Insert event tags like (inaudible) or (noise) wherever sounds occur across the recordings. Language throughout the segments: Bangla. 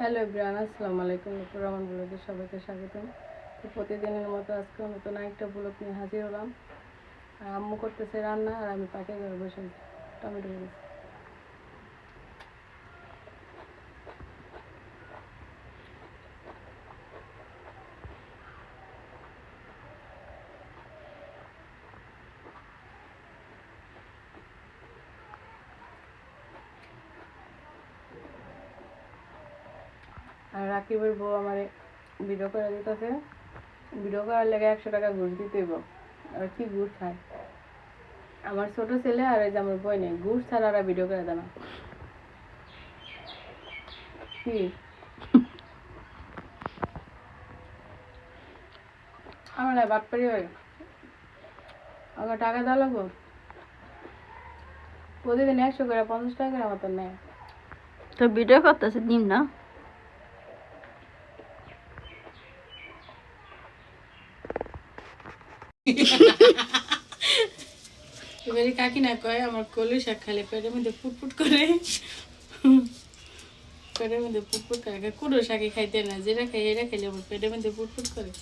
হ্যালো ইব্রান আসসালামু আলাইকুম। নুপুর রহমান ব্লগে সবাইকে স্বাগতম। তো প্রতিদিনের মতো আজকে নতুন একটা ব্লগ নিয়ে হাজির হলাম। আর আম্মু করতেছে রান্না আর আমি পাকে ঘরে বসে টমেটো আর রাকিবের বউ আমার ভিডিও করে দিতেছে। ভিডিও করার লেগে একশো টাকা ঘুষ দিতে হইব। আর কি ঘুষ খায়? আমার ছোট ছেলে আর এই যে আমার বই নেই। ঘুষ ছাড়া ওরা ভিডিও করে দেয় না। কি? আমার না বাটপারি হয়। আমার টাকা দেওয়া লাগবো? প্রতিদিন একশো করে পঞ্চাশ টাকা করে মতন নেয় তো ভিডিও করতেছে দিন না? এবারে কাকি না কয়, আমার কলু শাক খালে পেটের মধ্যে ফুটফুট করে? পেটের মধ্যে ফুটফুট করে? কুড়ো শাকে খাইতে না, যেটা খাই এটা খাইলে আমার পেটের মধ্যে ফুটফুট করে?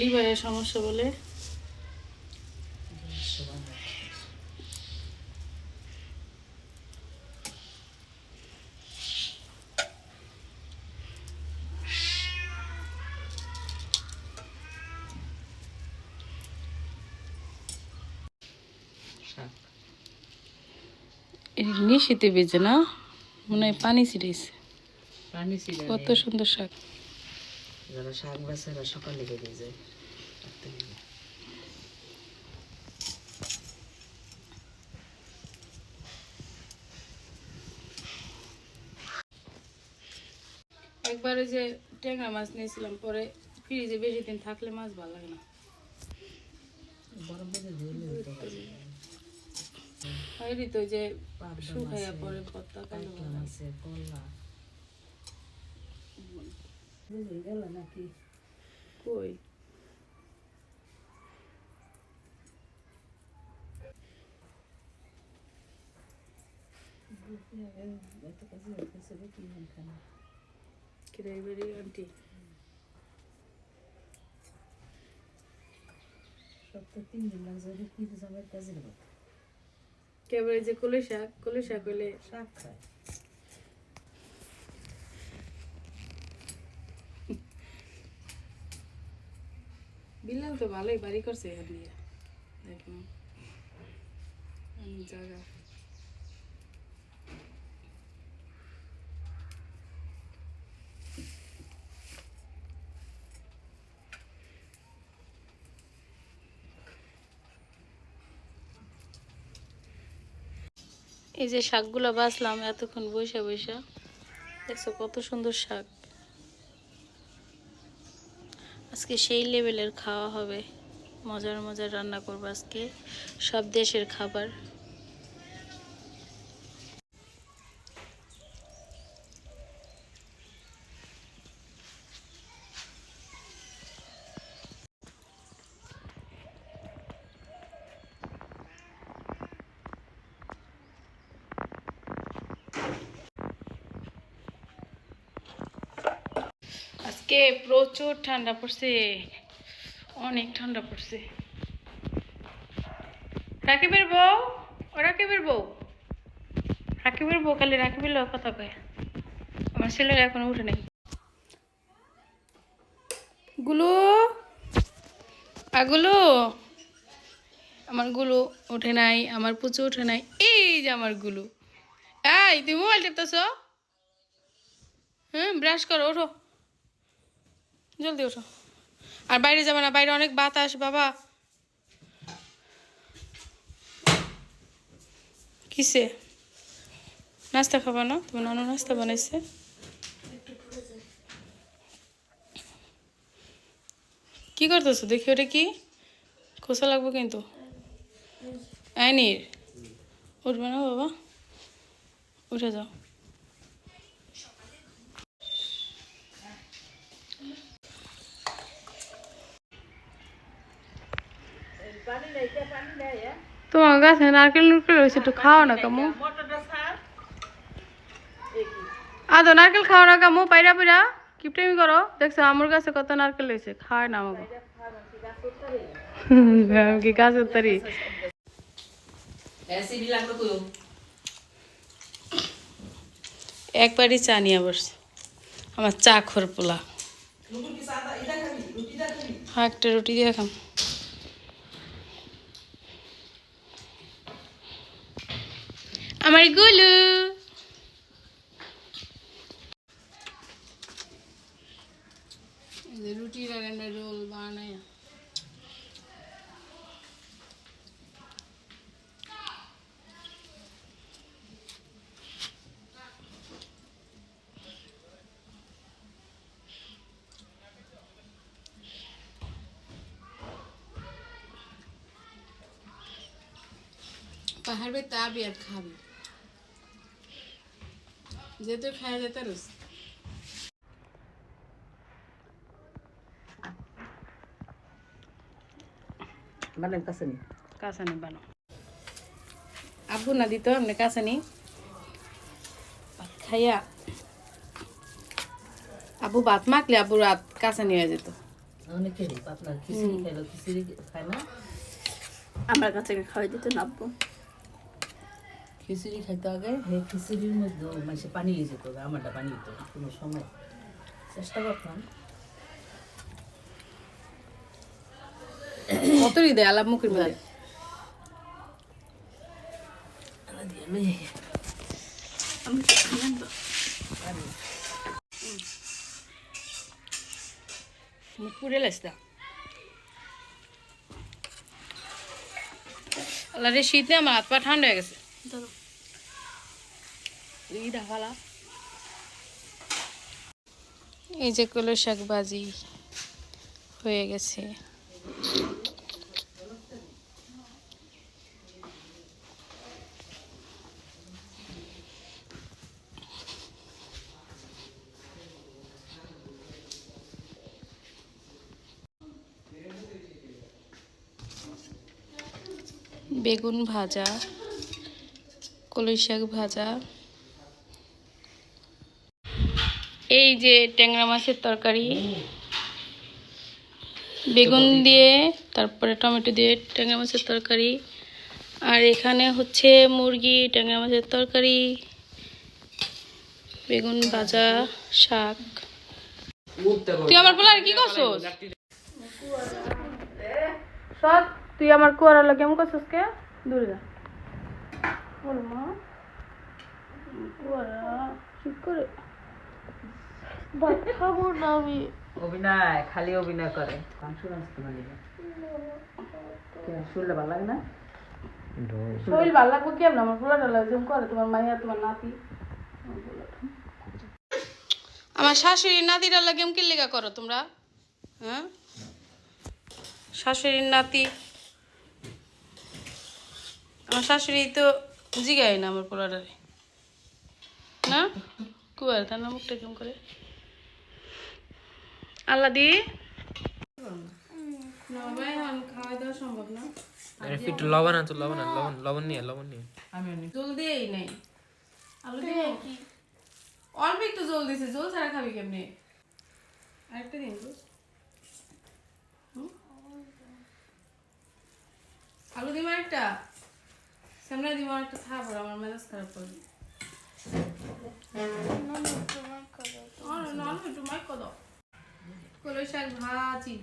লিভারের সমস্যা বলে? নিশিতে বেজে না মনে হয় পানি ছিটিয়েছে পানি ছিল কত সুন্দর শাক। যারা শাক বেছে এরা সকালে বেরিয়ে যায়। একবার ওই যে ট্যাংরা মাছ নিয়েছিলাম পরে ফ্রিজে বেশি দিন থাকলে মাছ ভালো লাগে না। গরম হয়নি তো যে শুকাইয়া পরে ভর্তা কালো আছে কলা বুঝে গেল নাকি কই এত কাছে হচ্ছে কি খানা কিরাই বাড়ি আন্টি। সপ্তাহ তিন দিন লাগছে কি যাবে কাজের কথা? কেবল যে কলই শাক? কলই শাক হইলে শাক খায়। বিলাল তো ভালোই বাড়ি করছে এখান দিয়ে। দেখলাম। জায়গা। এই যে শাকগুলো বাঁচলাম এতক্ষণ বৈশা বসে। দেখছ কত সুন্দর শাক। আজকে সেই লেভেলের খাওয়া হবে। মজার মজার রান্না করব আজকে। সব দেশের খাবার। আজকে প্রচুর ঠান্ডা পড়ছে। অনেক ঠান্ডা পড়ছে। রাকিবের বউ? ও রাকিবের বউ? রাকিবের বউ খালি রাকিবের লোক কথা কয়। আমার ছেলেরা এখনও উঠে নাই। গুলু? আগুলো আমার গুলু ওঠে নাই, আমার পুচু ওঠে নাই। এই যে আমার গুলু। এই, তুমি মোবাইল টিপতেছ? হ্যাঁ ব্রাশ করো, ওঠো। জলদি ওঠো। আর বাইরে যাবে না, বাইরে অনেক বাতাস, বাবা। কিসে? নাস্তা খাবা না? তোমার নানু নাস্তা বানাইছে। কি করতেছো? দেখি ওটা কি? খোসা লাগবে কিন্তু। আইনির উঠবে না বাবা? উঠে যাও। তোমার গাছে নারকেল নুরকেল হয়েছে, একটু খাও না কামু আদো নারকেল খাও না কামু পাইরা পাইরা কিপটেমি করো। দেখছ, আমার গাছে কত নারকেল হয়েছে খাওয়ায় না আমাকে আমি (laughs) কি গাছ উত্তরি একবারই চা নিয়ে বসছে। আমার চা খোর পোলা। হ্যাঁ একটা রুটি দিয়ে খাম। আমার গুলু। রুটি লাগানো রোল বানায় পাহাড়ে তাবি আর খাবি। যেতে খাওয়া যেতে রস মানে কাছে নি কাসানি বানো আব্বু না দিত এমনি কাসানি ভাত খাইয়া। আব্বু ভাত মাখলে আব্বু রাত কাসানি হয়ে যেত। অনেকেরই আপনার খিচুড়ি খাইলো খিচুড়ি খায় না? আমার কাছে খাওয়াই দিত নাব্বু খিচুড়ি খাইতে আগে হে খিচুড়ির মধ্যে মানে পানি দিয়ে যেত আমারটা পানি না কোনো সময়। চেষ্টা করতাম। কতই দেয় আলাপ মুখের মধ্যে? শীতে আমার হাত পা ঠান্ডা হয়ে গেছে। ধরো ঢাকালা এই যে কলো শাক ভাজি হয়ে গেছে। বেগুন ভাজা। কলই শাক ভাজা। এই যে ট্যাংরা মাছের তরকারি। বেগুন দিয়ে তারপরে টমেটো দিয়ে ট্যাংরা মাছের তরকারি। আর এখানে হচ্ছে মুরগি ট্যাংরা মাছের তরকারি বেগুন ভাজা শাক। তুই আমার বলার কি করছস? তুই আমার কুয়ার আলো কেমন করছস কে? দূরে যা। খাব না। আমি। অভিনয় খালি অভিনয় করে। শরীরটা ভালো লাগে না? শরীর ভালো লাগবে কেমন? আমার যেমন করে তোমার মাইয়া তোমার নাতি। আমার শাশুড়ির নাতিটা লাগে কি লেগা করো তোমরা? হ্যাঁ? শাশুড়ির নাতি। আমার শাশুড়ি তো জিগায় না আমার পোলাটারে। না? কুয়ার তার না মুখটা কেমন করে? আল্লাহ দি। না ভাই এখন খাওয়া দাওয়া সম্ভব না। একটু লবণ লবণ লবণ লবণ নিয়ে লবণ নেই। আলু দিয়ে অল্প একটু জল দিছে জল ছাড়া খাবি কেমনে? আরেকটা দিন আলু দিব একটা। সামনে দিব একটা খাব আমার মেজাজ খারাপ করবে কলই শাক ভাজি।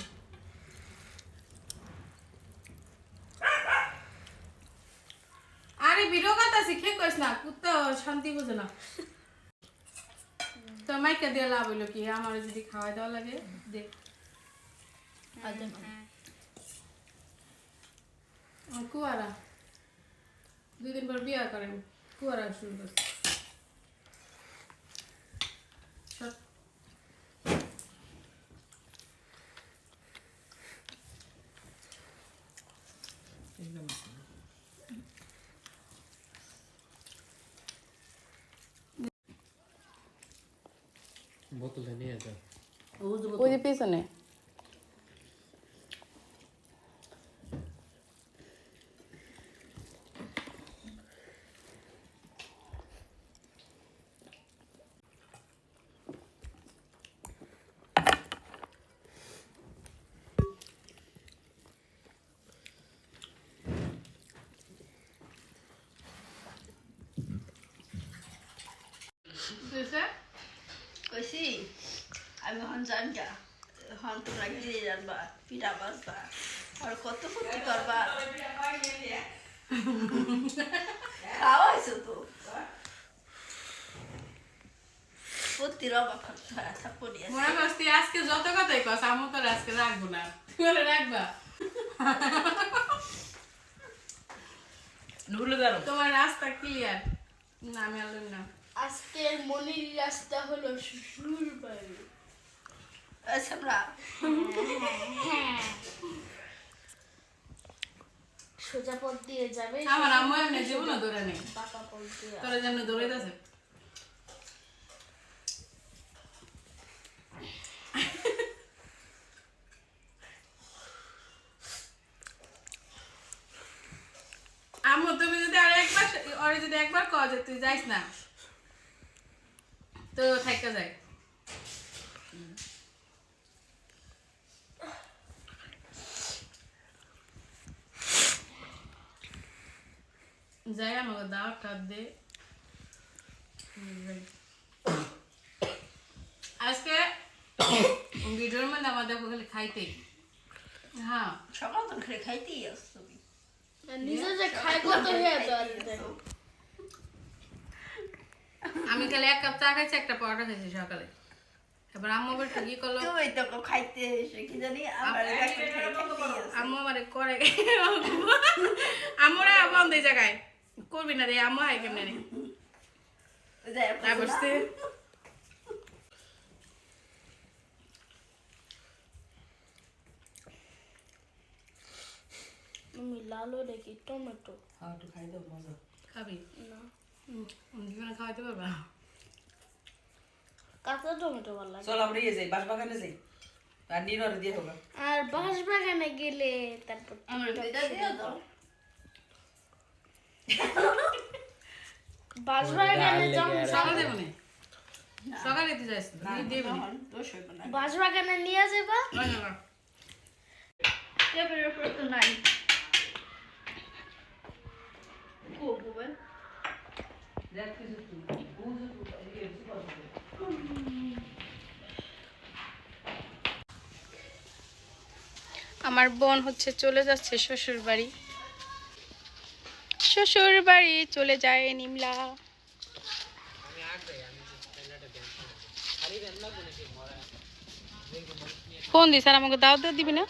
আরে ভিডিও কথা শিখে কইস না কুত্তা শান্তি বুঝে না। তো মাইকা দিয়ে লাভ হইল কি? আমার যদি খাওয়াই দেওয়া লাগে দেখ কুয়ারা। দুই দিন পর বিয়া করেন কুয়ারা শুরু করছে সব বোতলটা নিয়ে যাও ওই যে পেছনে কইছি আমি হন জানগা হন তোমরা গিয়ে জানবা পিঠা বাজবা আর কত ফুর্তি করবা খাওয়াইছো তো ফুর্তির অভাব থাকব নিয়ে মনে করছি আজকে যত কথাই কস আমি তোর আজকে রাখব না তুই রাখবা তোমার রাস্তা ক্লিয়ার না আমি আলুম না আজকের মনির রাস্তা হলো শ্বশুর বাড়ি। সোজা পথ দিয়ে যাবে। আমার আম্মু এমনি জীবনও দৌড়ে নেই। পাকা পথ দিয়ে। তোরা যেন দৌড়াইতেছে আম্মু তুমি যদি আর একবার ওরে যদি একবার কও যে তুই যাইস না। তো থাইকা যায়। যাই আমাকে দাও কাপ দে। আজকে ভিডিওর মধ্যে আমাদের খালি খাইতে হ্যাঁ। সকাল তো খেয়ে খাইতেই আসছো। তুমি নিজে যে খাই কত হয়ে যাবে আমি খালি এক কাপ চা খাইছি একটা পরোটা খাইছি সকালে। এবার আম্মু আবার কি করল? তুমি তো কো খাইতে এসে কি জানি আমার। আম্মু আমার করে। আম্মুরা বন্ধ এই জায়গায়। করবি না রে আম্মু হাই কেমনে রে? তারপর দেখি টমেটো। হ্যাঁ একটু খাই দাও মজা। খাবি? না। জীবনে খাওয়াইতে পারবা কাঁচা টমেটো ভালো লাগে চল আমরা ইয়ে যাই বাস বাগানে যাই আর নিররে দিয়ে হোক আর বাঁশ বাগানে গেলে তারপর আমার দুইটা দিয়ে দাও বাঁশ বাগানে যখন সকাল দেবো না সকালে তুই যাইস দেবো না হইব না বাঁশ বাগানে নিয়ে যাবা না, না, না। তো নাই কো বুবে আমার বোন হচ্ছে চলে যাচ্ছে শ্বশুর বাড়ি শ্বশুর বাড়ি চলে যায় নিমলা। ফোন দিস আর আমাকে দাও দিয়ে দিবি না?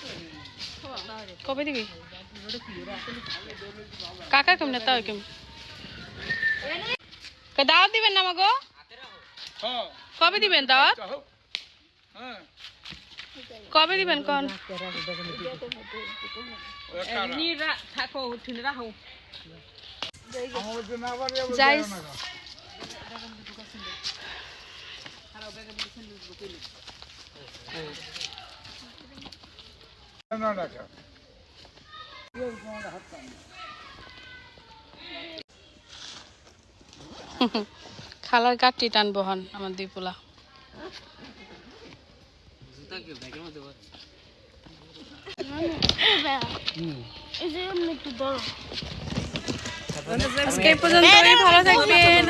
কবে দিবি? কাকা কেমন, তাও কেমন? দাওয়াত দিবেন না আমাকে কবে দিবেন দাওয়াত? কবে দিবেন কোন? যাই। খালার কাটটি টানবো হন আমার দুই পোলা টান বহন আমার দুই পোলা আজকে এই পর্যন্তই ভালো থাকবেন